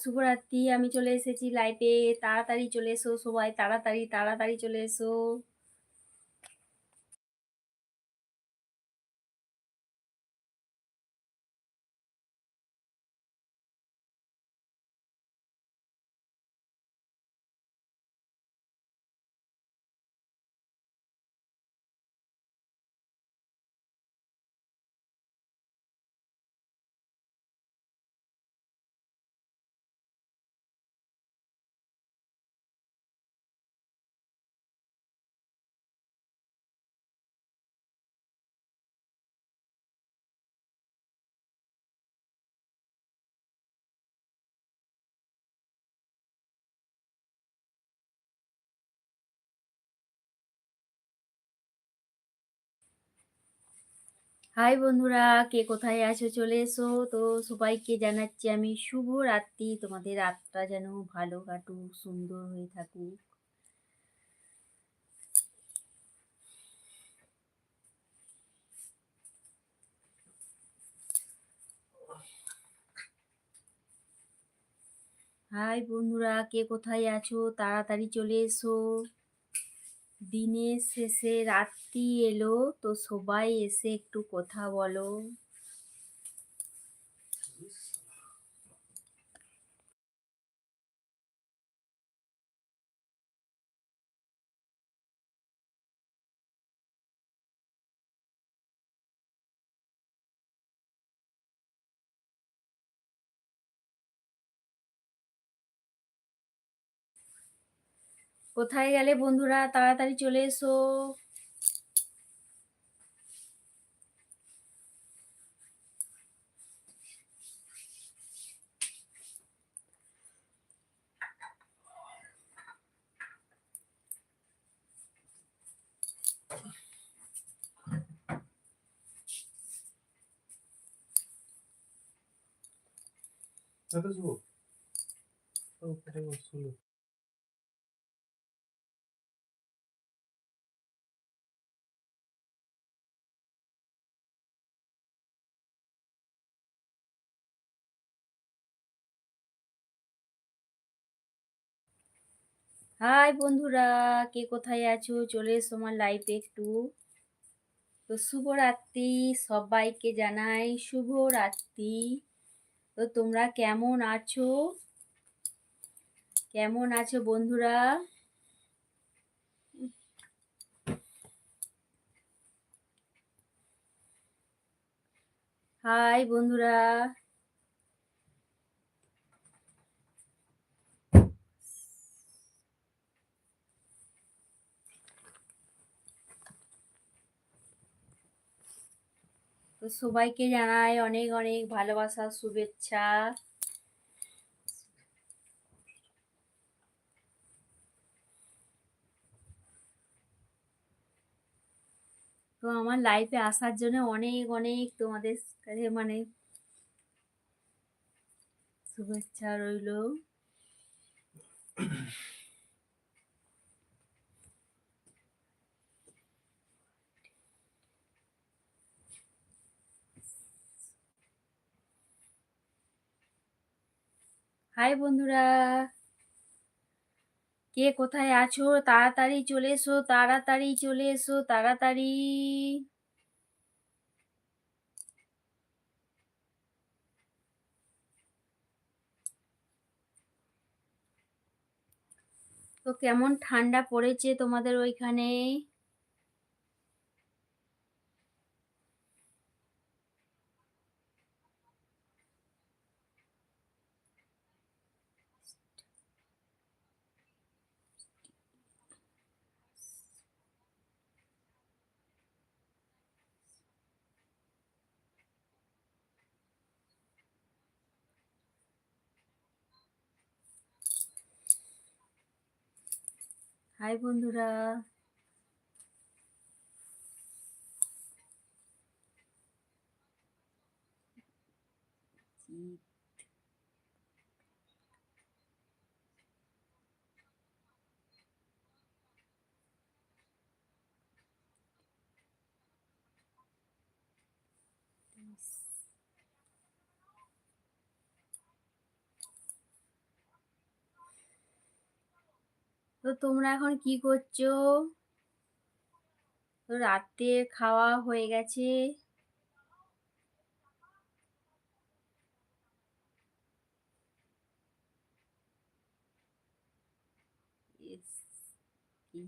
শুভরাত্রি আমি চলে এসেছি লাইভে তাড়াতাড়ি চলে এসো সবাই তাড়াতাড়ি তাড়াতাড়ি চলে এসো। হাই বন্ধুরা, কে কোথায় আছো চলে এসো। তো সবাইকে জানাচ্ছি আমি শুভ রাত্রি তোমাদের রাতটা যেন ভালো কাটুক, সুন্দর হয়ে থাকুক। হাই বন্ধুরা, কে কোথায় আছো? তাড়াতাড়ি চলে এসো। দিনের শেষে রাত্রি এলো তো সবাই এসে একটু কথা বলো। কোথায় গেলে বন্ধুরা? তাড়াতাড়ি চলে এসো। Nada zoou. Oh, peraí, o hi বন্ধুরা, কে কোথায় আছো? চলে এসো আমার লাইফে একটু। তো শুভরাত্রি সবাইকে জানাই শুভ রাত্রি তো তোমরা কেমন আছো? কেমন আছো বন্ধুরা? হাই বন্ধুরা। তো সবাইকে জানাই অনেক অনেক ভালোবাসা, শুভেচ্ছা। তো আমার লাইফে আসার জন্য অনেক অনেক তোমাদের কাছে মানে শুভেচ্ছা রইল। হাই বন্ধুরা। কে কোথায় আছো? তাড়াতাড়ি চলে এসো, তাড়াতাড়ি চলে এসো, তাড়াতাড়ি। তো কেমন ঠান্ডা পড়েছে তোমাদের ওইখানে? হাই বন্ধুরা। জি তো তোমরা এখন কি করছ? তো রাতে খাওয়া হয়ে গেছে Yes. কি?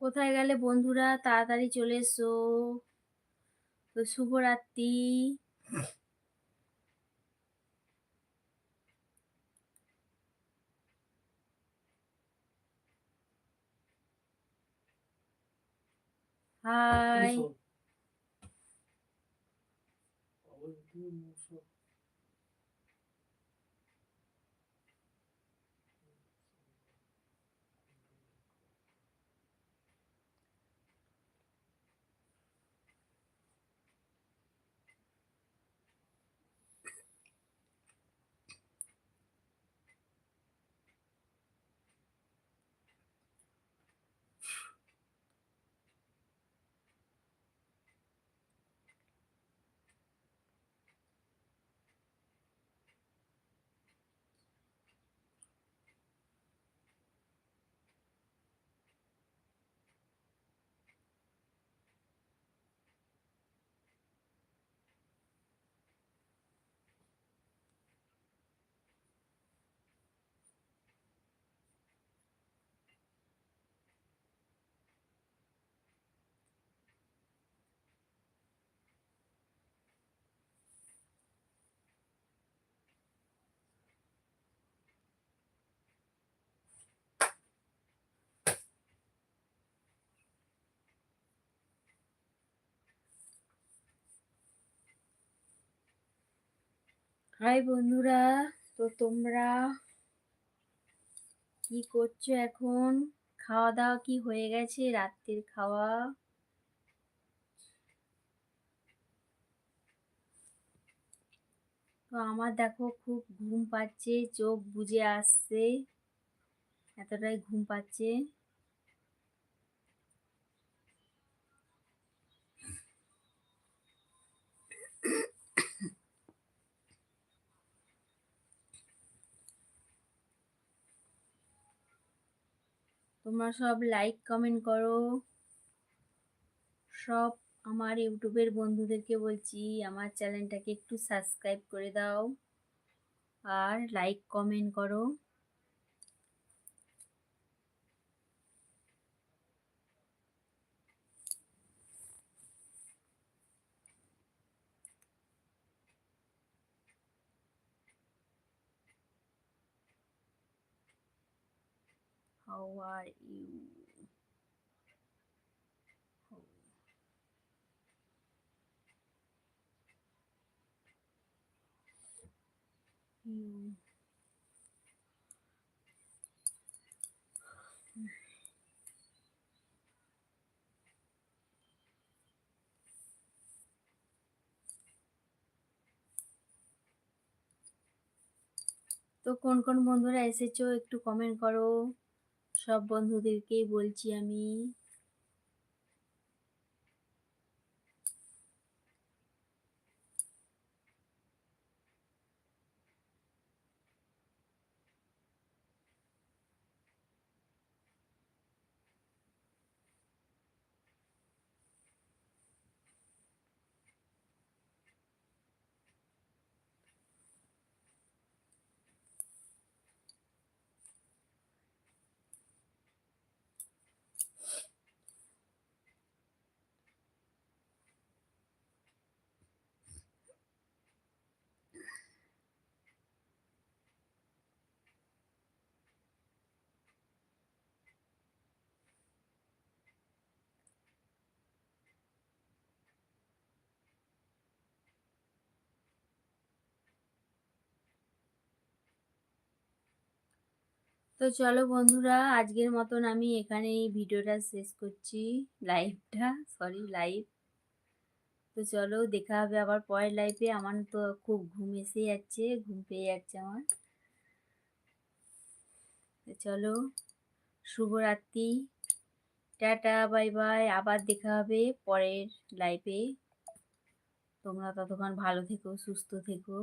কোথায় গেলে বন্ধুরা? তাড়াতাড়ি চলে এসো। তো শুভরাত্রি। হাই হাই বন্ধুরা, তো তোমরা কি করছ এখন? খাওয়া দাওয়া কি হয়ে গেছে? রাত্রির খাওয়া? তো আমার দেখো খুব ঘুম পাচ্ছে, চোখ বুজে আসছে, এতটাই ঘুম পাচ্ছে। তোমরা সব লাইক কমেন্ট করো। সব আমার ইউটিউবের বন্ধুদেরকে বলছি, আমার চ্যানেলটাকে একটু সাবস্ক্রাইব করে দাও। আর লাইক কমেন্ট করো। How are you? তো কোন কোন বন্ধুরা এসেছ একটু কমেন্ট করো সব বন্ধুদেরকেই বলছি আমি। তো চলো বন্ধুরা, আজকের মতন আমি এখানেই ভিডিওটা শেষ করছি। লাইভটা সরি লাইভ তো চলো, দেখা হবে আবার পরের লাইফে আমার তো খুব ঘুম এসে যাচ্ছে, ঘুম পেয়ে যাচ্ছে আমার। তো চলো, শুভরাত্রি। টাটা বাই বাই আবার দেখা হবে পরের লাইফে তোমরা ততক্ষণ ভালো থেকো, সুস্থ থেকো।